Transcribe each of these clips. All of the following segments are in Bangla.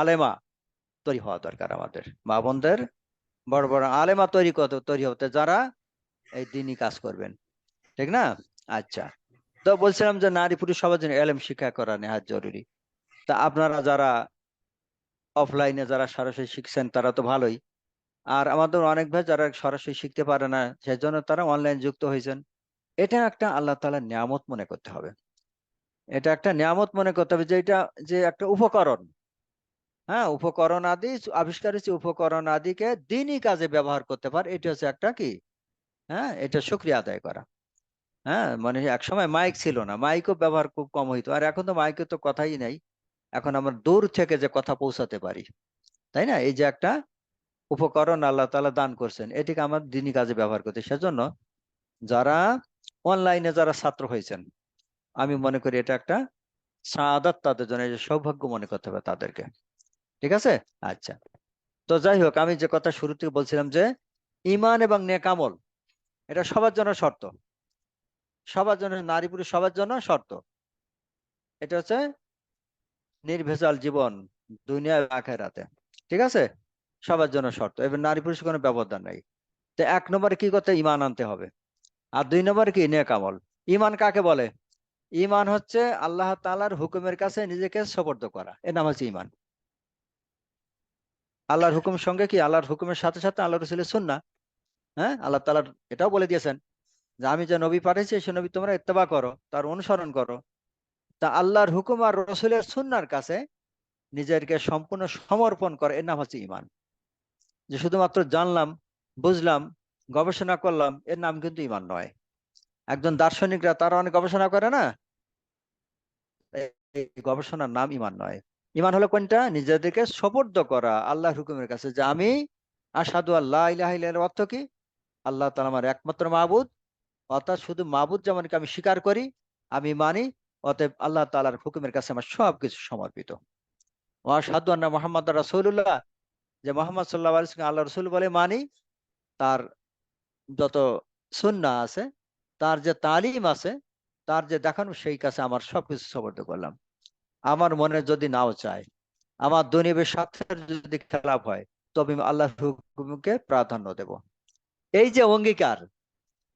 আলেমা তৈরি হওয়া দরকার আমাদের। মা বোনদের, বড় বড় আলেমা তৈরি কত তৈরি হতে যারা এই দিনই কাজ করবেন। ঠিক না? আচ্ছা। তো বলছিলাম যে নারী পুরুষ সবার জন্য এলেম শিক্ষা করা নেহাত জরুরি। তা আপনারা যারা অফলাইনে যারা সরাসরি শিখছেন, তারা তো ভালোই। আর আমাদের অনেক ভাই যারা সরাসরি শিখতে পারে না, সেজন্য তারা অনলাইন যুক্ত হয়েছেন। এটা একটা আল্লাহ তাআলার নিয়ামত মনে করতে হবে। এটা একটা নিয়ামত মনে করতে হবে যে এটা যে একটা উপকরণ। হ্যাঁ উপকরণ আদি আবিষ্কার হচ্ছে উপকরণ আদিকে দিনই কাজে ব্যবহার করতে পারে। এটা হচ্ছে একটা কি? হ্যাঁ এটা শুক্রিয়া আদায় করা। হ্যাঁ মানে এক সময় মাইক ছিল না মাইকও ব্যবহার খুব কম হইতো। আর এখন তো মাইকে তো কথাই নাই। এখন আমরা দূর থেকে যে কথা পৌঁছাতে পারি, তাই না? এই যে একটা উপকরণ আল্লাহ তাআলা দান করছেন, এটিকে আমার দিনই কাজে ব্যবহার করতে সেজন্য যারা অনলাইনে যারা ছাত্র হয়েছেন, আমি মনে করি এটা একটা সাদাত তাদের জন্য সৌভাগ্য মনে করতে হবে তাদেরকে। ঠিক আছে? আচ্ছা। তো যাই হোক, আমি যে কথা শুরু থেকে বলছিলাম যে ইমান এবং নেকামল এটা সবার জন্য শর্ত। সবার জন্য, নারী পুরুষ সবার জন্য শর্ত। এটা হচ্ছে নির্ভেজাল জীবন দুনিয়া আখেরাতে। ঠিক আছে? সবার জন্য শর্ত। এবার নারী পুরুষ কোনো ব্যবধান নাই। তো এক নম্বরে কি করতে ইমান আনতে হবে। আর দুই নম্বরে কি? নেকামল ইমান কাকে বলে? ইমান হচ্ছে আল্লাহ তালার হুকুমের কাছে নিজেকে সবর্দ করা। এর নাম হচ্ছে ইমান আল্লাহর হুকুম সঙ্গে কি আল্লাহর হুকুমের সাথে সাথে আল্লাহ রসুলের সুন্না হ্যাঁ আল্লাহ তালার এটাও বলে দিয়েছেন যে, আমি যে নবী পাঠিয়েছি, সে নবী তোমরা ইত্তেবা করো, তার অনুসরণ করো। তা আল্লাহর হুকুম আর রসুলের সুন্নার কাছে নিজেকে সম্পূর্ণ সমর্পণ করে, এর নাম হচ্ছে ইমান যে শুধুমাত্র জানলাম, বুঝলাম, গবেষণা করলাম, এর নাম কিন্তু ইমান নয়। একজন দার্শনিকরা তারা অনেক গবেষণা করে না? গবেষণার নাম ইমান নয়। ইমান হলো কোনটা? নিজেদেরকে সবর্দ করা, আল্লাহর হুকুমের কাছে। যে আমি আসাদু আল্লাহ ইলাহা অর্থ কি? আল্লাহ তাআলা আমার একমাত্র মাবুদ। অর্থাৎ শুধু মাবুদ যেমনকে আমি স্বীকার করি, আমি মানি, অতএব আল্লাহ তাআলার হুকুমের কাছে আমার সবকিছু সমর্পিত। ওয়াসাদু আন্না মোহাম্মদ রাসূলুল্লাহ। যে মোহাম্মদ আলাইহি ওয়াসাল্লাম আল্লাহ রসুল বলে মানি, তার যত সুন্না আছে, তার যে তালিম আছে, তার যে দেখানো, সেই কাছে আমার সবকিছু সমর্থ করলাম। আমার মনে যদি নাও চায়, আমার দুনিবের স্বার্থের যদি খেলাপ হয়, তবে আমি আল্লাহর হুকুমকে প্রাধান্য দেব। এই যে অঙ্গীকার,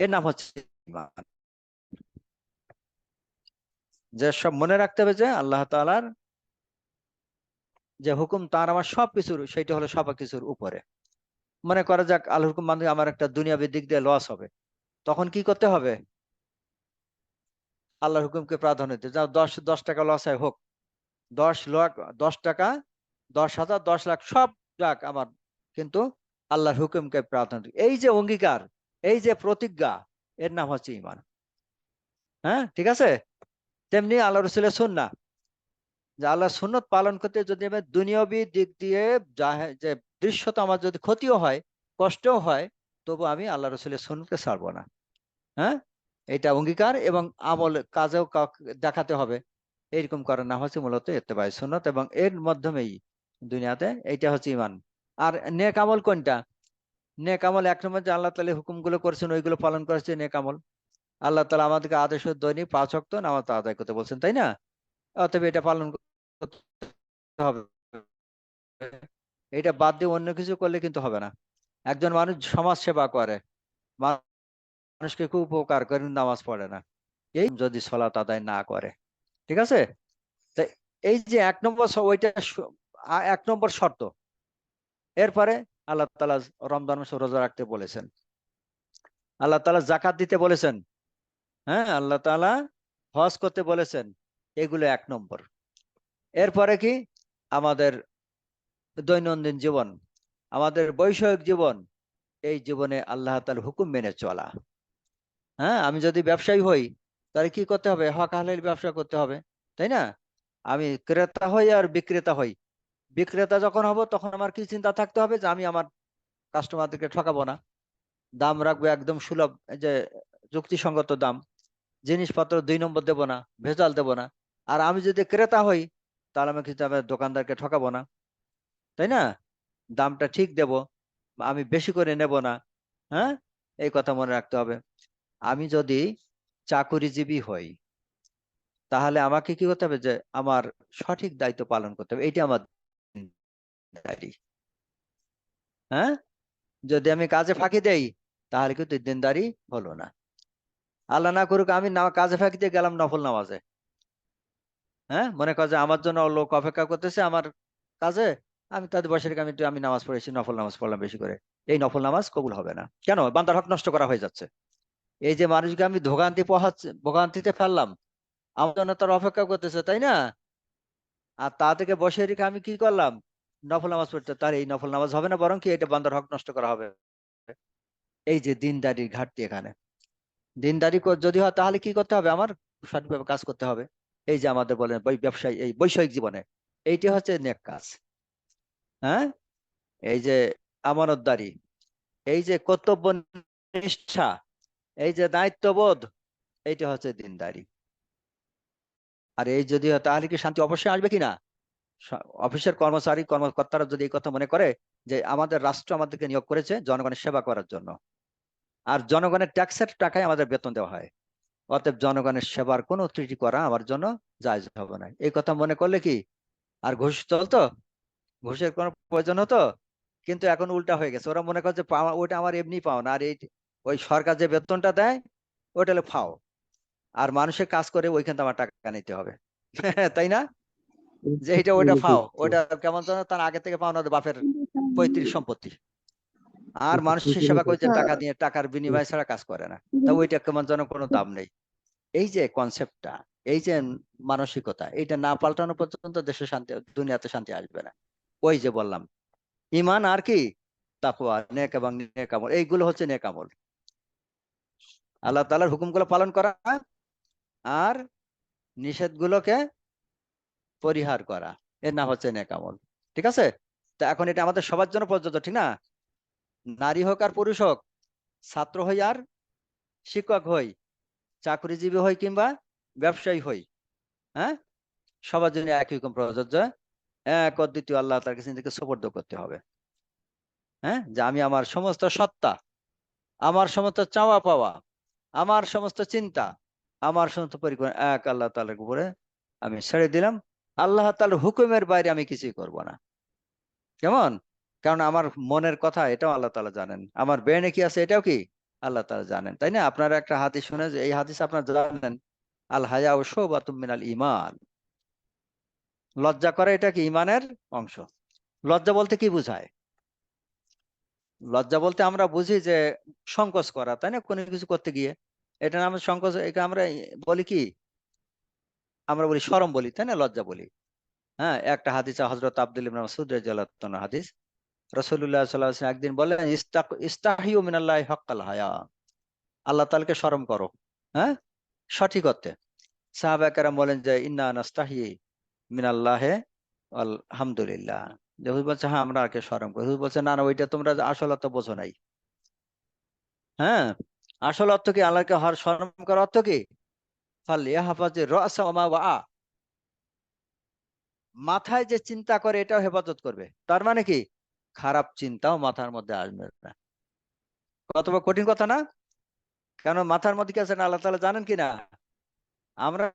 এর নাম হচ্ছে। যে সব মনে রাখতে হবে যে আল্লাহ তাআলার যে হুকুম, তার আমার সব কিছুর সেইটা হলো সব কিছুর উপরে। মনে করা যাক আল্লাহ হুকুম মানে আমার একটা দুনিয়াবী দিক দিয়ে লস হবে। তখন কি করতে হবে? আল্লাহর হুকুমকে প্রাধান্য দিতে যাও দশ দশ টাকা লস হয়, হোক। দশ লাখ, দশ টাকা, দশ হাজার, দশ লাখ, সব যাক আমার। কিন্তু আল্লাহর হুকুমকে প্রাধান্য এই যে অঙ্গীকার, এই যে প্রতিজ্ঞা, এর নাম হচ্ছে ইমান হ্যাঁ ঠিক আছে? তেমনি আল্লাহ রসুলের সুন্না। যে আল্লাহ সুন্নত পালন করতে যদি আমি দুনিয়াবী দিক দিয়ে যা- যে দৃশ্যত আমার যদি ক্ষতিও হয়, কষ্টও হয়, তবু আমি আল্লাহ রসুলের সুন্নতকে ছাড়বো না। হ্যাঁ? এটা অঙ্গীকার এবং আমল কাজেও দেখাতে হবে। এইরকম করার নাম হচ্ছে মূলত এত্তেবাই সুন্নত এবং এর মাধ্যমেই দুনিয়াতে এইটা হচ্ছে ইমান আর নেক আমল কোনটা? নেক আমল এক নম্বর যে আল্লাহ তালা হুকুমগুলো করেছেন, ওইগুলো পালন করেছে নেক আমল। আল্লাহ তালা আমাদেরকে আদেশ দৈনিক পাঁচ অক্ত নামাজ আদায় করতে বলছেন, তাই না? অতএব এটা পালন করতে হবে। এটা বাদ দিয়ে অন্য কিছু করলে কিন্তু হবে না। একজন মানুষ সমাজ সেবা করে, মানুষকে খুব উপকার করে নামাজ পড়ে না। এই যদি সলাত আদায় না করে। ঠিক আছে? তা এই যে এক নম্বর ওইটা এক নম্বর শর্ত। এরপরে আল্লাহ তালা রমজান মাসে রোজা রাখতে বলেছেন। আল্লাহ তালা জাকাত দিতে বলেছেন। হ্যাঁ আল্লাহ তালা হজ করতে বলেছেন। এগুলো এক নম্বর। এরপরে কি? আমাদের দৈনন্দিন জীবন, আমাদের বৈষয়িক জীবন, এই জীবনে আল্লাহ তার হুকুম মেনে চলা। হ্যাঁ আমি যদি ব্যবসায়ী হই তাহলে কি করতে হবে? হক হালাল ব্যবসা করতে হবে, তাই না? আমি ক্রেতা হই আর বিক্রেতা হই। বিক্রেতা যখন হব, তখন আমার কি চিন্তা থাকতে হবে? যে আমি আমার কাস্টমারদেরকে ঠকাবো না। দাম রাখব একদম সুলভ যে যুক্তিসঙ্গত দাম। জিনিসপত্র দুই নম্বর দেবো না, ভেজাল দেবো না। আর আমি যদি ক্রেতা হই, তাহলে আমি কিন্তু আমার দোকানদারকে ঠকাবো না। তাই না? দামটা ঠিক দেব, আমি বেশি করে নেব না। হ্যাঁ? এই কথা মনে রাখতে হবে। আমি যদি চাকুরিজীবী হই। তাহলে আমাকে কি করতে হবে যে, আমার সঠিক দায়িত্ব পালন করতে হবে। এইটা আমার দিনদারি। হ্যাঁ? যদি আমি কাজে ফাঁকি দেই, তাহলে কিন্তু দিনদারি হলো না। আল্লাহ না করুক, আমি না কাজে ফাঁকি দিয়ে গেলাম নফল নামাজে। হ্যাঁ? মনে কর যে, আমার জন্য লোক অপেক্ষা করতেছে আমার কাজে, আমি তাদের বসে আমি আমি নামাজ পড়েছি, নফল নামাজ পড়লাম বেশি করে। এই নফল নামাজ কবুল হবে না। কেন? বান্দার হক নষ্ট করা হয়ে যাচ্ছে। এই যে মানুষকে আমি ভোগান্তি পোহাচ্ছে, ভোগান্তিতে ফেললাম। আমার জন্য তার অপেক্ষা করতেছে, তাই না? আর তা থেকে বসে রেখে আমি কি করলাম? নফল নামাজ পড়তে, তার এই নফল নামাজ হবে না, বরং কি এটা বান্দার হক নষ্ট করা হবে। এই যে দিনদারির ঘাটতি এখানে। দিনদারি যদি হয়, তাহলে কি করতে হবে আমার? সঠিকভাবে কাজ করতে হবে। এই যে আমাদের বলেন ব্যবসায়ী, এই বৈষয়িক জীবনে। এইটি হচ্ছে নেক কাজ। হ্যাঁ? এই যে আমানতদারি। এই যে কর্তব্য নিষ্ঠা। এই যে দায়িত্ববোধ, এইটা হচ্ছে দিনদারি। আর এই যদি তাহলে কি শান্তি অবশ্যই আসবে কিনা? অফিসের কর্মচারী, কর্মকর্তারা যদি এই কথা মনে করে যে আমাদের রাষ্ট্র আমাদেরকে নিয়োগ করেছে জনগণের সেবা করার জন্য। আর জনগণের ট্যাক্সের টাকায় আমাদের বেতন দেওয়া হয়। অতএব জনগণের সেবার কোনো ত্রুটি করা আমার জন্য জায়জ হবে না। এই কথা মনে করলে কি? আর ঘুষ চলতো? ঘুষের কোনো প্রয়োজন হতো? কিন্তু এখন উল্টা হয়ে গেছে। ওরা মনে করছে পাওয়া ওইটা আমার এমনি পাও না আর এই ওই সরকার যে বেতনটা দেয় ওইটা হলো ফাও। আর মানুষের কাজ করে ওইখানে আমার টাকা নিতে হবে। তাই না? যে এটা ওইটা ফাও ওইটা কেমন যেন তার আগে থেকে পাওনা বাপের পৈতৃক সম্পত্তি। আর মানুষের সেবা করছে টাকা দিয়ে টাকার বিনিময় ছাড়া কাজ করে না। তা ওইটা কেমন যেন কোনো দাম নেই। এই যে কনসেপ্টটা এই যে মানসিকতা এইটা না পাল্টানো পর্যন্ত দেশে শান্তি দুনিয়াতে শান্তি আসবে না। ওই যে বললাম ইমান আর কি তাকওয়া নেক এবং নেক আমল এইগুলো হচ্ছে নেক আমল। আল্লাহ তাআলার হুকুমগুলো পালন করা আর নিষেধগুলোকে পরিহার করা। এর নাম হচ্ছে নেক আমল। ঠিক আছে? তা এখন এটা আমাদের সবার জন্য প্রযোজ্য ঠিক না? নারী হোক আর পুরুষ হোক, ছাত্র হই আর শিক্ষক হই, চাকরিজীবী হই কিংবা ব্যবসায়ী হই হ্যাঁ? সবার জন্য একই রকম প্রযোজ্য। এক অদ্বিতীয় আল্লাহ তার কাছে নিজেকে সোপর্দ করতে হবে। হ্যাঁ? যে আমি আমার সমস্ত সত্তা, আমার সমস্ত চাওয়া পাওয়া আমার সমস্ত চিন্তা, আমার সমস্ত পরিকল্পনা এক আল্লাহ তালার উপরে আমি ছেড়ে দিলাম। আল্লাহ তালার হুকুমের বাইরে আমি কিছুই করব না। কেমন? কারণ আমার মনের কথা এটাও আল্লাহ তালা জানেন। আমার ব্রেনে কি আছে এটাও কি আল্লাহ তালা জানেন, তাই না? আপনারা একটা হাদিস শুনে যে এই হাদিস আপনারা জানেন, আল হায়া ও শোবাতুম মিনাল ইমান লজ্জা করা এটা কি ইমানের অংশ? লজ্জা বলতে কি বোঝায়? লজ্জা বলতে আমরা বুঝি যে সংকোচ করা, তাই না? কোনো কিছু করতে গিয়ে। এটা নাম সংকোচ, এটা আমরা বলি কি? আমরা বলি শরম বলি, তাই না? লজ্জা বলি। হ্যাঁ একটা হাদিস হজরত আব্দুল ইবনে মাসউদ রাদিয়াল্লাহু হাদিস। রাসূলুল্লাহ সাল্লাল্লাহু একদিন বললেন ইস্তাহিউ মিনাল্লাহি হাক্কাল হায়া। আল্লাহ তাআলাকে শরম করো হ্যাঁ? সঠিক অর্থে। সাহাবা বলেন যে, ইন্না নাস্তাহি মিনাল্লাহে আলহামদুলিল্লাহ হুজুর বলছে হ্যাঁ আমরা আগে শরম করি? হুজুর বলছে, না না, ওইটা তোমরা আসল অর্থ বোঝো নাই। হ্যাঁ? আসল অর্থ কি? আল্লাহকে হর শরম করার অর্থ কি? মাথায় যে চিন্তা করে, এটাও হেফাজত করবে। তার মানে কি? খারাপ চিন্তাও মাথার মধ্যে আসবে না। কত কঠিন কথা না? কেন মাথার মধ্যে কি আছে না? আল্লাহ তালা জানেন কি না আমরা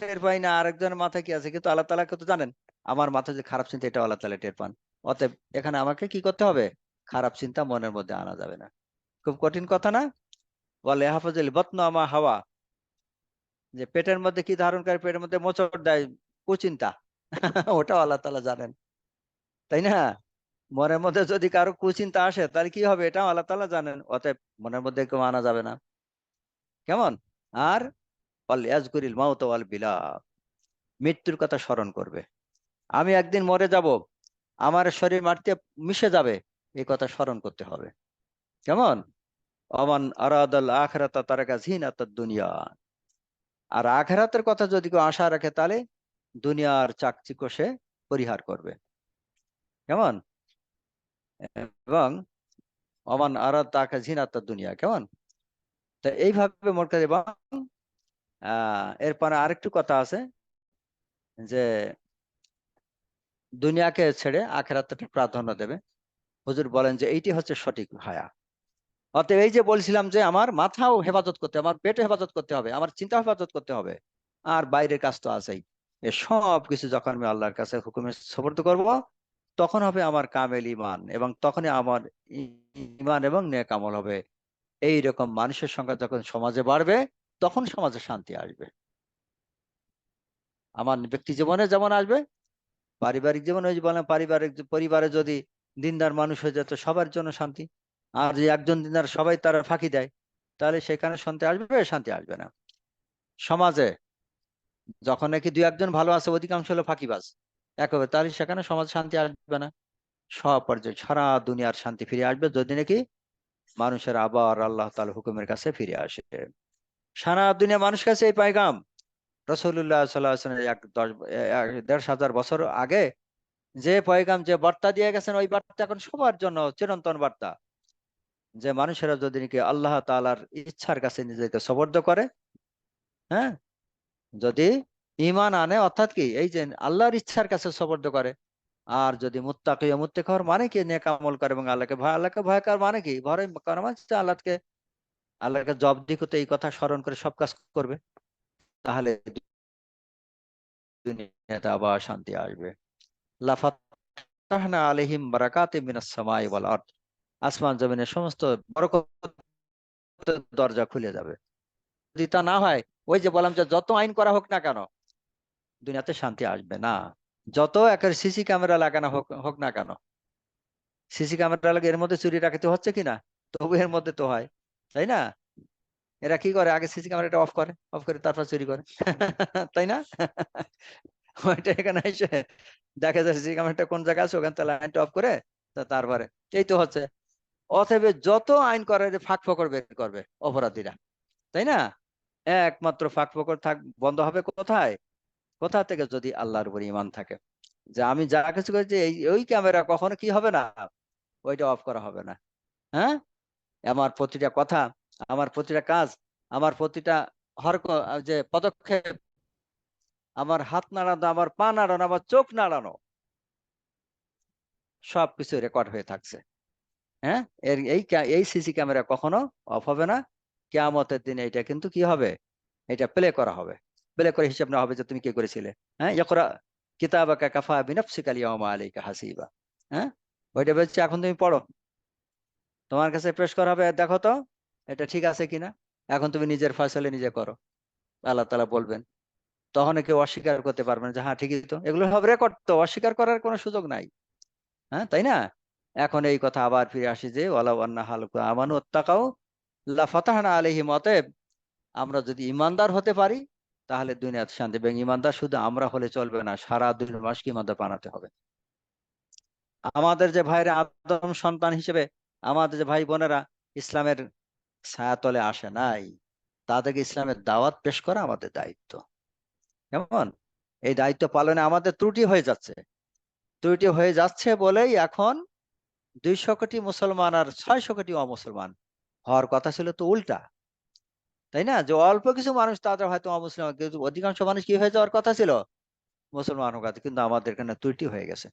টের পাই না, আরেকজনের মাথায় কি আছে? কিন্তু আল্লাহ তাআলাকে তো জানেন। আমার মাথায় যে খারাপ চিন্তা এটা আল্লাহ তালা টের পান। অতএব এখানে আমাকে কি করতে হবে? খারাপ চিন্তা মনের মধ্যে আনা যাবে না। খুব কঠিন কথা না? বলে হাফাজুল বতন আমা হাওয়া। যে পেটের মধ্যে কি ধারণ করে? পেটের মধ্যে মোচড় দেয় কুচিন্তা। ওটাও আল্লাহ তাআলা জানেন। তাই না? মনের মধ্যে যদি কারও কুচিন্তা আসে, তাহলে কি হবে? এটাও আল্লাহ তাআলা জানেন। অতএব মনের মধ্যে কেউ আনা যাবে না। কেমন? আর ইয়াজকুরিল মাউত বিলা মৃত্যুর কথা স্মরণ করবে। আমি একদিন মরে যাব। আমার শরীর মাটিতে মিশে যাবে। এই কথা স্মরণ করতে হবে। কেমন? অমান আরাদাল আখরাতা তারাকা জিনাত দুনিয়া। আর আখরাতের কথা যদি কেউ আশা রাখে, তাহলে দুনিয়ার চাকচিক্য সে পরিহার করবে। কেমন? এবং অমান আরাদ তাকা জিনাত দুনিয়া, কেমন? তো এইভাবে মোট কথা এবং এরপরে আরেকটু কথা আছে যে, দুনিয়াকে ছেড়ে আখেরাতটা প্রাধান্য দেবে। হুজুর বলেন যে, এইটি হচ্ছে সঠিক হায়া অতএব এই যে বলছিলাম যে আমার মাথাও হেফাজত করতে, আমার পেটও হেফাজত করতে হবে, আমার চিন্তা হেফাজত করতে হবে, আর বাইরের কাজ তো আছেই। সব কিছু যখন আমি আল্লাহর কাছে হুকুমে সফর্দ করব, তখন হবে আমার কামেল ইমান এবং তখনই আমার ইমান এবং নেক আমল হবে। এই রকম মানুষের সংখ্যা যখন সমাজে বাড়বে, তখন সমাজে শান্তি আসবে। আমার ব্যক্তি জীবনে যেমন আসবে, পারিবারিক জীবনে ওই পারিবারিক পরিবারে যদি দিনদার মানুষ হয়ে যেত সবার জন্য শান্তি। আর যে একজন দিনদার সবাই তারা ফাঁকি দেয়, তাহলে সেখানে শান্তি আসবে শান্তি আসবে না। সমাজে যখন নাকি দুই একজন ভালো আছে, অধিকাংশ হলো ফাঁকিবাজ, একেবারে, তাহলে সেখানে সমাজ শান্তি আসবে না। সব পর্যায়ে সারা দুনিয়ার শান্তি ফিরে আসবে, যদি নাকি মানুষের আবার আল্লাহ তাল হুকুমের কাছে ফিরে আসে। সারা দুনিয়া মানুষের কাছে এই পাইগাম রসুল্লাহ সাল্লাহ এক দশ দেড় হাজার বছর আগে যে পয়গাম, যে বার্তা দিয়ে গেছেন, ওই বার্তা এখন সবার জন্য চিরন্তন বার্তা। যে মানুষেরা যদি নাকি আল্লাহ তালার ইচ্ছার কাছে নিজেকে সবর্দ করে হ্যাঁ? যদি ইমান আনে, অর্থাৎ কি? এই যে আল্লাহর ইচ্ছার কাছে সবর্দ করে। আর যদি মুত্তাকি মুত্তাকি হওয়ার মানে কি? নেক আমল করে এবং আল্লাহকে ভয় আল্লাহকে ভয় করার মানে কি? ভয় করা মানে আল্লাহকে আল্লাহকে জব দিকতে এই কথা স্মরণ করে সব কাজ করবে। তাহলে আবার শান্তি আসবে। লাফাত আলাইহিম বারাকাতি মিনাস ওয়াল আরদ। আসমান জমিনের সমস্ত দরজা খুলে যাবে। যদি তা না হয়, ওই যে বললাম যে যত আইন করা হোক না কেন, দুনিয়াতে শান্তি আসবে না। যত একের সিসি ক্যামেরা লাগানো হোক হোক না কেন, সিসি ক্যামেরা লাগে এর মধ্যে চুরি রাখতে হচ্ছে কিনা তবু এর মধ্যে তো হয়, তাই না? এরা কি করে? আগে সিসি ক্যামেরাটা অফ করে অফ করে তারপর চুরি করে, তাই না? ওইটা এখানে এসে দেখা যায় সিসি ক্যামেরাটা কোন জায়গায় আছে, ওখান লাইনটা অফ করে তারপরে, এই তো হচ্ছে। অতএব যত আইন করে যে ফাঁক ফকর বের করবে অপরাধীরা। তাই না? একমাত্র ফাঁক ফকর থাক, বন্ধ হবে কোথায়? কোথা থেকে যদি আল্লাহর উপর ইমান থাকে? যে আমি যা কিছু করেছি, এই, ওই ক্যামেরা কখনো কি হবে না? ওইটা অফ করা হবে না। হ্যাঁ? আমার প্রতিটা কথা, আমার প্রতিটা কাজ, আমার প্রতিটা হর যে পদক্ষেপ, আমার হাত নাড়ানো, আমার পা নাড়ানো, আমার চোখ নাড়ানো, সবকিছু রেকর্ড হয়ে থাকছে। হ্যাঁ? এর এই এই সিসি ক্যামেরা কখনো অফ হবে না। কেয়ামতের দিনে এটা কিন্তু কি হবে? এটা প্লে করা হবে। প্লে করে হিসাব নেওয়া হবে যে তুমি কি করেছিলে। হ্যাঁ? ইকরা কিতাবাকা কাফা বিনাফসিকা আলিয়াউমা আলাইকা হাসিবা। হ্যাঁ? ওইটা বলছে, এখন তুমি পড়ো। তোমার কাছে পেশ করা হবে, দেখো তো, এটা ঠিক আছে কিনা? এখন তুমি নিজের ফয়সালে নিজে করো। আল্লাহ তালা বলবেন। তখন কেউ অস্বীকার করতে পারবে না যে হ্যাঁ ঠিকই তো। এগুলো সব রেকর্ড তো, অস্বীকার করার কোনো সুযোগ নাই। হ্যাঁ তাই না? এখন এই কথা আবার ফিরে আসি যে, ওয়ালাউ আন্না হালুকা আমানু ওত্তাকাও লা ফাতাহনা আলাইহিম আমরা যদি ইমানদার হতে পারি, তাহলে দুনিয়াতে শান্তি এবং ইমানদার শুধু আমরা হলে চলবে না, সারা দুনিয়ার মানুষকে ইমানদার বানাতে হবে। আমাদের যে ভাইরা আদম সন্তান হিসেবে, আমাদের যে ভাই বোনেরা ইসলামের ছায়াতলে আসে নাই, তাদেরকে ইসলামের দাওয়াত পেশ করা আমাদের দায়িত্ব। কেমন? এই দায়িত্ব পালনে আমাদের ত্রুটি হয়ে যাচ্ছে। ত্রুটি হয়ে যাচ্ছে বলেই এখন দুইশো কোটি মুসলমান আর ছয়শো কোটি অমুসলমান। হওয়ার কথা ছিল তো উল্টা। তাই না? যে অল্প কিছু মানুষ তাদের হয়তো অমুসলিম, কিন্তু অধিকাংশ মানুষ কি হয়ে যাওয়ার কথা ছিল? মুসলমান কথা। কিন্তু আমাদের এখানে ত্রুটি হয়ে গেছে।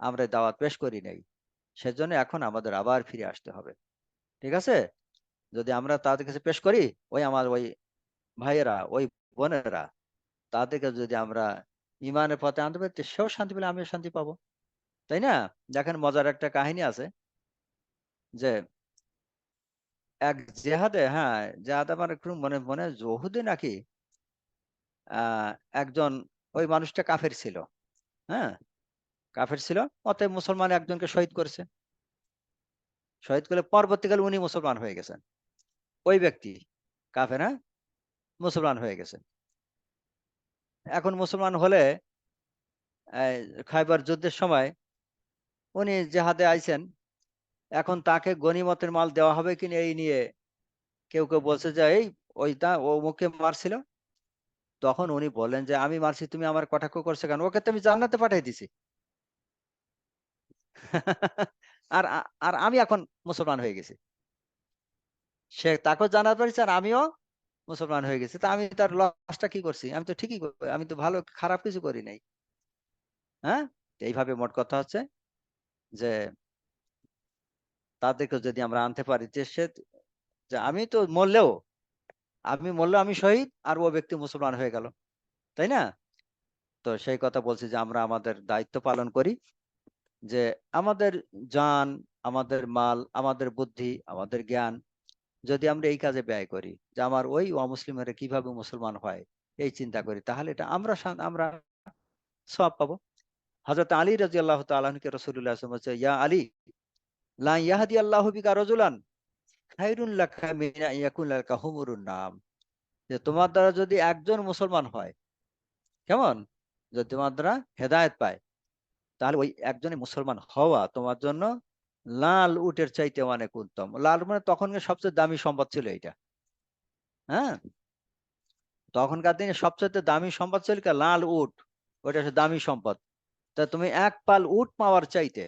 আমরা দাওয়াত পেশ করি নাই। সেজন্য এখন আমাদের আবার ফিরে আসতে হবে। ঠিক আছে? যদি আমরা তাদের কাছে পেশ করি, ওই আমার ওই ভাইয়েরা, ওই বোনেরা, তাদেরকে যদি আমরা ইমানের পথে আনতে পারি সেও শান্তি পেলে আমিও শান্তি পাবো। তাই না? দেখেন মজার একটা কাহিনী আছে যে, এক জেহাদে হ্যাঁ জেহাদ আমার একটু মনে মনে জহুদে নাকি একজন ওই মানুষটা কাফের ছিল হ্যাঁ? কাফের ছিল, অতএব মুসলমান একজনকে শহীদ করেছে। শহীদ করলে পরবর্তীকালে উনি মুসলমান হয়ে গেছেন। ওই ব্যক্তি কাফের হ্যাঁ? মুসলমান হয়ে গেছে। এখন মুসলমান হলে খাইবার যুদ্ধের সময় উনি জেহাদে আইছেন, এখন তাকে গনিমতের মাল দেওয়া হবে কিনা এই নিয়ে কেউ কেউ বলছে যে, এই ওইটা ও মুখে মারছিল। তখন উনি বললেন যে, আমি মারছি, তুমি আমার কটাক্ষ করছে কেন? ওকে তো আমি জান্নাতে পাঠিয়ে দিছি। আর আর আমি এখন মুসলমান হয়ে গেছি। সে তাকেও জানাতে পারছে আর আমিও মুসলমান হয়ে গেছি। তা আমি তার লসটা কি করছি? আমি তো ঠিকই আমি তো ভালো, খারাপ কিছু করি নাই। হ্যাঁ? এইভাবে মোট কথা হচ্ছে। যে তাদেরকে যদি আমরা আনতে পারি যে সে যে আমি তো মরলেও, আমি মরলেও আমি শহীদ আর ও ব্যক্তি মুসলমান হয়ে গেল, তাই না? তো সেই কথা বলছি যে আমরা আমাদের দায়িত্ব পালন করি যে আমাদের জান, আমাদের মাল, আমাদের বুদ্ধি, আমাদের জ্ঞান যদি আমরা এই কাজে ব্যয় করি যে আমার ওই অমুসলিমেরা কীভাবে মুসলমান হয়, এই চিন্তা করি, তাহলে এটা আমরা আমরা সব পাবো। হজরত আলী রাজি আল্লাহ তালকে রসুল্লাহ বলছে, ইয়া আলী, লা ইয়াহাদি আল্লাহ বিকা রজুলান নাম। যে তোমার দ্বারা যদি একজন মুসলমান হয়, কেমন? যদি তোমার দ্বারা হেদায়েত পায়, তাহলে ওই একজনই মুসলমান হওয়া তোমার জন্য লাল উটের চাইতে অনেক উত্তম। লাল মানে তখনকার সবচেয়ে দামি সম্পদ ছিল এটা হ্যাঁ? তখনকার দিনে সবচেয়ে দামি সম্পদ ছিল? লাল উট। ওইটা দামি সম্পদ। তা তুমি এক পাল উট পাওয়ার চাইতে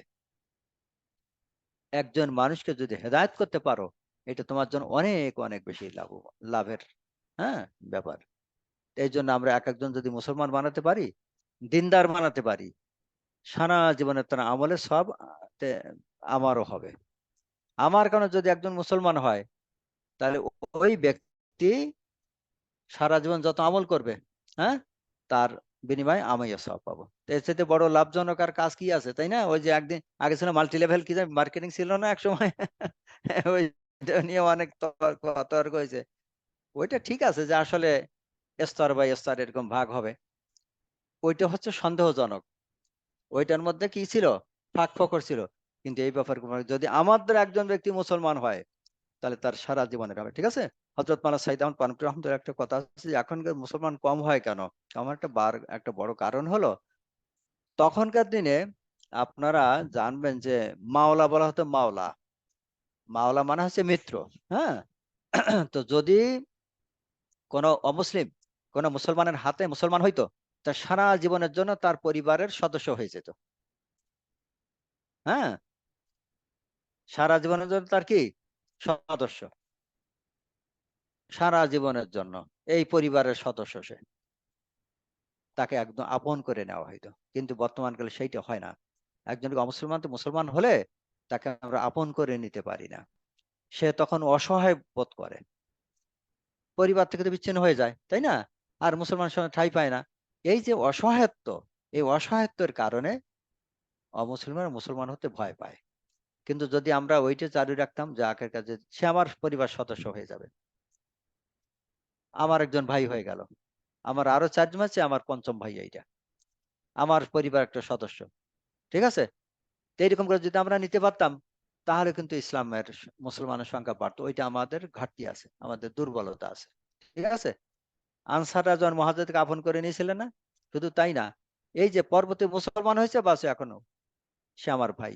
একজন মানুষকে যদি হেদায়েত করতে পারো, এটা তোমার জন্য অনেক অনেক বেশি লাভ, লাভের হ্যাঁ ব্যাপার। এই জন্য আমরা এক একজন যদি মুসলমান বানাতে পারি, দিনদার বানাতে পারি, সারা জীবনের তার আমলে সব আমারও হবে। আমার কারণে যদি একজন মুসলমান হয়, তাহলে ওই ব্যক্তি সারা জীবন যত আমল করবে হ্যাঁ তার বিনিময়ে আমিও সব পাবো। এর চাইতে বড় লাভজনক আর কাজ কি আছে, তাই না? ওই যে একদিন, আগে ছিল মাল্টি লেভেল কি মার্কেটিং ছিল না এক সময় ওই নিয়ে অনেক তর্ক হয়েছে। ওইটা ঠিক আছে যে আসলে স্তর বাই স্তর এরকম ভাগ হবে। ওইটা হচ্ছে সন্দেহজনক। ওইটার মধ্যে কি ছিল? ফাঁক ফকর ছিল। কিন্তু এই ব্যাপার যদি আমাদের একজন ব্যক্তি মুসলমান হয়, তাহলে তার সারা জীবনের হবে, ঠিক আছে? হজরত মালা সাইদ আহমদ পানপুর রহমতুল্লাহ একটা কথা আছে যে, এখনকার মুসলমান কম হয় কেন? আমার একটা বার, একটা বড় কারণ হলো, তখনকার দিনে আপনারা জানবেন যে, মাওলা বলা হতো মাওলা। মাওলা মানে হচ্ছে মিত্র হ্যাঁ? তো যদি কোনো অমুসলিম, কোনো মুসলমানের হাতে মুসলমান হইতো তার সারা জীবনের জন্য তার পরিবারের সদস্য হয়ে যেত। হ্যাঁ? সারা জীবনের জন্য তার কি? সদস্য। সারা জীবনের জন্য। এই পরিবারের সদস্য সে। তাকে একদম আপন করে নেওয়া হইতো। কিন্তু বর্তমান কালে সেইটা হয় না। একজন মুসলমান তো মুসলমান হলে তাকে আমরা আপন করে নিতে পারি না। সে তখন অসহায় বোধ করে। পরিবার থেকে তো বিচ্ছিন্ন হয়ে যায়, তাই না? আর মুসলমান সঙ্গে ঠাই পায় না। এই যে অসহায়ত্ব, এই অসহায়ত্বের কারণে অমুসলমান মুসলমান হতে ভয় পায়। কিন্তু যদি আমরা ওইটা চালু রাখতাম, যে আখের কাছে সে আমার পরিবার সদস্য হয়ে যাবে। আমার একজন ভাই হয়ে গেল। আমার আরও চারজন আছে, আমার পঞ্চম ভাই এইটা। আমার পরিবার একটা সদস্য। ঠিক আছে? তো এইরকম করে যদি আমরা নিতে পারতাম, তাহলে কিন্তু ইসলামের মুসলমানের সংখ্যা বাড়তো। ওইটা আমাদের ঘাটতি আছে, আমাদের দুর্বলতা আছে। ঠিক আছে? আনসাররা যখন মহাজাদকে আপন করে নিয়েছিলেন না? শুধু তাই না, এই যে পর্বতে মুসলমান হয়েছে, বাসে এখনও। সে আমার ভাই,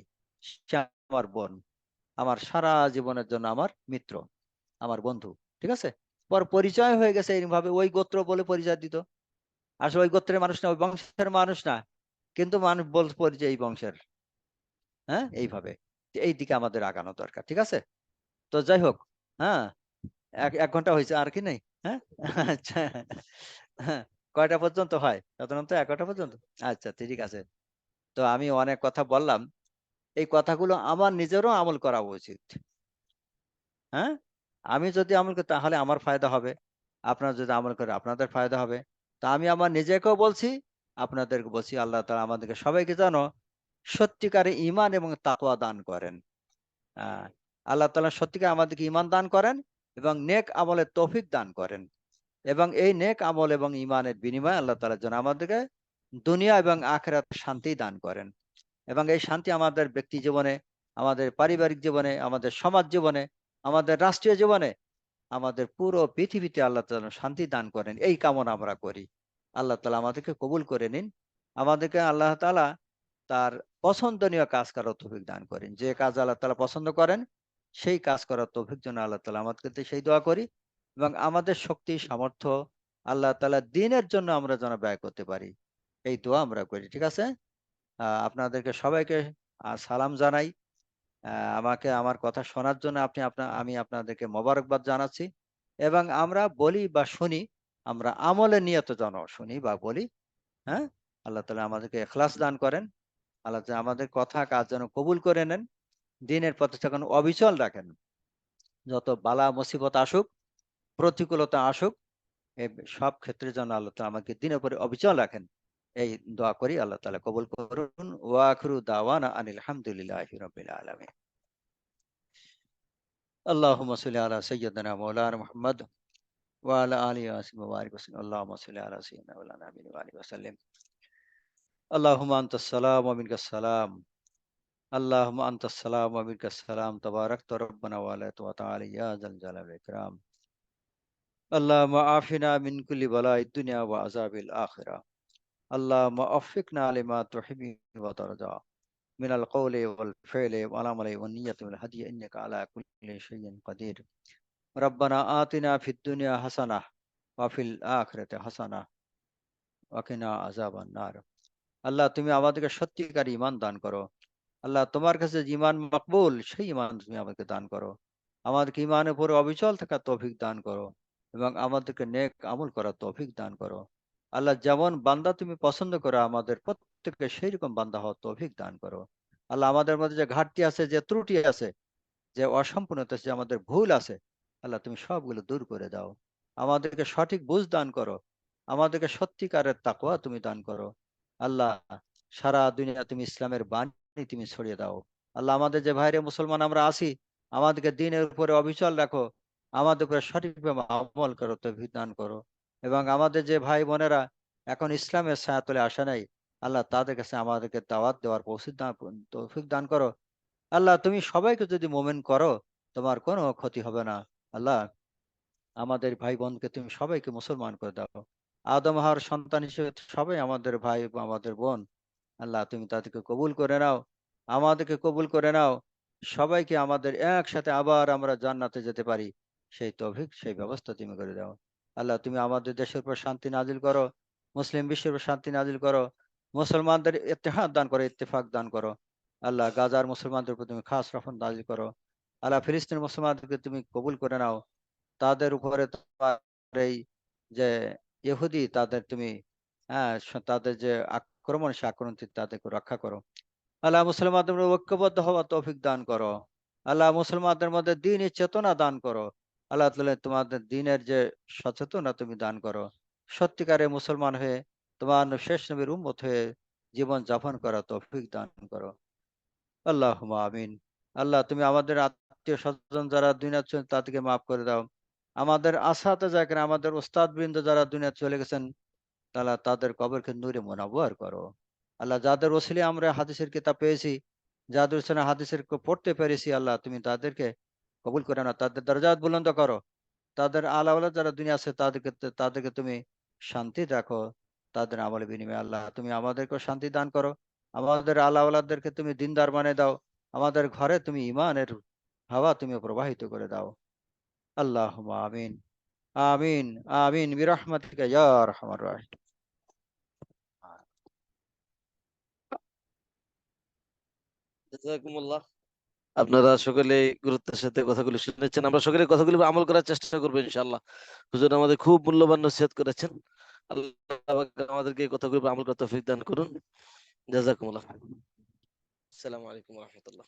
সে আমার বোন, আমার সারা জীবনের জন্য আমার মিত্র, আমার বন্ধু। ঠিক আছে? পর পরিচয় হয়ে গেছে এরকম ভাবে ওই গোত্র বলে পরিচয় দিত। আসলে ওই গোত্রের মানুষ না, ওই বংশের মানুষ না, কিন্তু মানুষ বল, পরিচয় এই বংশের। হ্যাঁ? এইভাবে। এই দিকে আমাদের আগানো দরকার, ঠিক আছে? তো যাই হোক হ্যাঁ? এক এক ঘণ্টা হয়েছে, আর কি নেই? হ্যাঁ? আচ্ছা। হ্যাঁ কয়টা পর্যন্ত হয়? সাধারণত এগারোটা পর্যন্ত? আচ্ছা ঠিক আছে। তো আমি অনেক কথা বললাম। এই কথাগুলো আমার নিজেরও আমল করা উচিত। হ্যাঁ? আমি যদি আমল করি, তাহলে আমার ফায়দা হবে। আপনারা যদি আমল করে আপনাদের ফায়দা হবে। তা আমি আমার নিজেকেও বলছি আপনাদেরকে বলছি, আল্লাহ তালা আমাদেরকে সবাইকে জানো সত্যিকারে ইমান এবং তাকওয়া দান করেন। আল্লাহ তাআলা সত্যিকার আমাদেরকে ইমান দান করেন এবং নেক আমলের তৌফিক দান করেন। এবং এই নেক আমল এবং ইমানের বিনিময়ে আল্লাহ তাআলা যেন আমাদেরকে দুনিয়া এবং আখেরাত শান্তি দান করেন। এবং এই শান্তি আমাদের ব্যক্তি জীবনে, আমাদের পারিবারিক জীবনে, আমাদের সমাজ জীবনে আমাদের রাষ্ট্রীয় জীবনে আমাদের পুরো পৃথিবীতে আল্লাহ তাআলা শান্তি দান করেন, এই কামনা আমরা করি। আল্লাহ তাআলা আমাদেরকে কবুল করে নিন, আমাদেরকে আল্লাহ তাআলা তার পছন্দনীয় কাজ করার তৌফিক দান করেন। যে কাজ আল্লাহ তাআলা পছন্দ করেন, সেই কাজ করার তৌফিক জন্য আল্লাহ তাআলা আমাদেরকে সেই দোয়া করি এবং আমাদের শক্তি, সামর্থ্য আল্লাহ তাআলা দিনের জন্য আমরা যেন ব্যয় করতে পারি, এই দোয়া আমরা করি, ঠিক আছে? আপনাদেরকে সবাইকে সালাম জানাই। আমাকে আমার কথা শোনার জন্য আপনি আপনার আমি আপনাদেরকে মোবারকবাদ জানাচ্ছি এবং আমরা বলি বা শুনি, আমরা আমলে নিয়ত যেন শুনি বা বলি হ্যাঁ? আল্লাহ তাআলা আমাদেরকে এখলাস দান করেন, আল্লাহ তাআলা আমাদের কথা, কাজ যেন কবুল করে নেন, দিনের পথে যখন অবিচল রাখেন, যত বালা মুসিবত আসুক, প্রতিকূলতা আসুক সব ক্ষেত্রে যেন আল্লাহ আমাকে দিনের পরে অবিচল রাখেন। এই দোয়া করি আল্লাহ তাআলা কবুল করুন ওয়া আখিরু দাওয়ানা আনিল হামদুলিল্লাহি রাব্বিল আলামিন اللهم صل على سيدنا مولانا محمد وعلى آله وصحبه وبارك وسلم اللهم صل على سيدنا مولانا محمد وآله وسلم اللهم أنت السلام ومنك السلام اللهم أنت السلام ومنك السلام تباركت ربنا ولا وتعالى يا ذا الجلال والإكرام اللهم عافنا من كل بلاء الدنيا وعذاب الآخرة اللهم وفقنا لما تحب وترضى من القول والفعل والعمل والنية والهدي إنك على كل شيء قدير ربنا آتنا في الدنيا حسنة وفي الآخرة حسنة وقنا عذاب النار আল্লাহ তুমি আমাদেরকে সত্যিকার ইমান দান করো আল্লাহ তোমার কাছে যে ইমান মকবুল সেই ইমান তুমি আমাদেরকে দান করো আমাদেরকে ইমানের উপরে অবিচল থাকা তৌফিক দান করো এবং আমাদেরকে নেক আমল করার তৌফিক দান করো আল্লাহ যেমন বান্দা তুমি পছন্দ করো, আমাদের প্রত্যেককে সেই রকম বান্দা হওয়ার তৌফিক দান করো। আল্লাহ আমাদের মধ্যে যে ঘাটতি আছে, যে ত্রুটি আছে, যে অসম্পূর্ণতা যে আমাদের ভুল আছে, আল্লাহ তুমি সবগুলো দূর করে দাও। আমাদেরকে সঠিক বুঝ দান করো। আমাদেরকে সত্যিকারের তাকওয়া তুমি দান করো। আল্লাহ, সারা দুনিয়া তুমি ইসলামের বাণী তুমি ছড়িয়ে দাও। আল্লাহ আমাদের যে ভাইরে মুসলমান আমরা আছি, আমাদেরকে দিনের উপরে অবিচল রাখো। আমাদের উপরে সঠিকভাবে আমল করো তৌফিক দান করো। এবং আমাদের যে ভাই বোনেরা এখন ইসলামের ছায়াতলে আসে নাই, আল্লাহ তাদের কাছে আমাদেরকে দাওয়াত দেওয়ার পৌঁছে দান তৌফিক দান করো। আল্লাহ তুমি সবাইকে যদি মোমেন করো, তোমার কোনো ক্ষতি হবে না। আল্লাহ আমাদের ভাই বোনকে তুমি সবাইকে মুসলমান করে দাও। আদম হাওয়ার সন্তান হিসেবে সবাই আমাদের ভাই আমাদের বোন। আল্লাহ তুমি তাদেরকে কবুল করে নাও, আমাদেরকে কবুল করে নাও। সবাইকে আমাদের একসাথে আবার আমরা জান্নাতে যেতে পারি। সেই তৌফিক, সেই ব্যবস্থা তুমি করে দাও। আল্লাহ তুমি আমাদের দেশের উপর শান্তি নাজিল করো, মুসলিম বিশ্বের উপর শান্তি নাজিল করো, মুসলমানদের ইত্তেহাদ দান করো, ইত্তেফাক দান করো। আল্লাহ গাজার মুসলমানদের উপর তুমি খাস রহম নাজিল করো। আল্লাহ ফিলিস্তিন মুসলমানদেরকে তুমি কবুল করে নাও। তাদের উপরে এই যে ইহুদি, তাদের তুমি হ্যাঁ তাদের যে আক্রমণ, সে আক্রমণ তাদেরকে রক্ষা করো। আল্লাহ মুসলমানদের ঐক্যবদ্ধ হওয়া তৌফিক দান করো। আল্লাহ মুসলমানদের মধ্যে দিনের চেতনা দান করো। আল্লাহ তাআলা তোমাদের দিনের যে সচেতনা তুমি দান করো। সত্যিকারে মুসলমান হয়ে, তোমার শেষ নবীর উম্মত হয়ে জীবন যাপন করা তৌফিক দান করো। আল্লাহ আমিন। আল্লাহ, তুমি আমাদের আত্মীয় স্বজন যারা দুনিয়া তাদেরকে মাফ করে দাও। আমাদের আশাতে জায়গায় আমাদের ওস্তাদ বৃন্দ যারা দুনিয়া চলে গেছেন, তারা তাদের কবরকে নূরে মোনাব্বর করো। আল্লাহ, যাদের ওসিলে আমরা হাদিসের কিতাব পেয়েছি, যাদের হাদিসের পড়তে পেরেছি, আল্লাহ, তুমি তাদেরকে কবুল করে না তাদের দরজাত বুলন্দ করো। তাদের আলাওয়ালা যারা দুনিয়া আছে, তাদেরকে তাদেরকে তুমি শান্তি রাখো। তাদের আমলের বিনিময়ে আল্লাহ, তুমি আমাদেরকে শান্তি দান করো। আমাদের আলাওয়ালাদেরকে তুমি দিনদার বানিয়ে দাও। আমাদের ঘরে তুমি ইমানের হাওয়া তুমি প্রবাহিত করে দাও। আল্লাহ আমিন। আমিন আমিন, বিরহমাতিকা ইয়া আরহামার রাহিম। জাযাকুমুল্লাহ। আপনারা সকলে গুরুত্বের সাথে কথাগুলো শুনেছেন, আমরা সকলে কথাগুলি আমল করার চেষ্টা করব ইনশাল্লাহ হুজুর আমাদের খুব মূল্যবান নসিহত করেছেন। আল্লাহ আমাদেরকে এই কথাগুলো আমল করতে তৌফিক দান করুন। জাজাকুমুল্লাহ আসসালামু আলাইকুম রাহমাতুল্লাহ।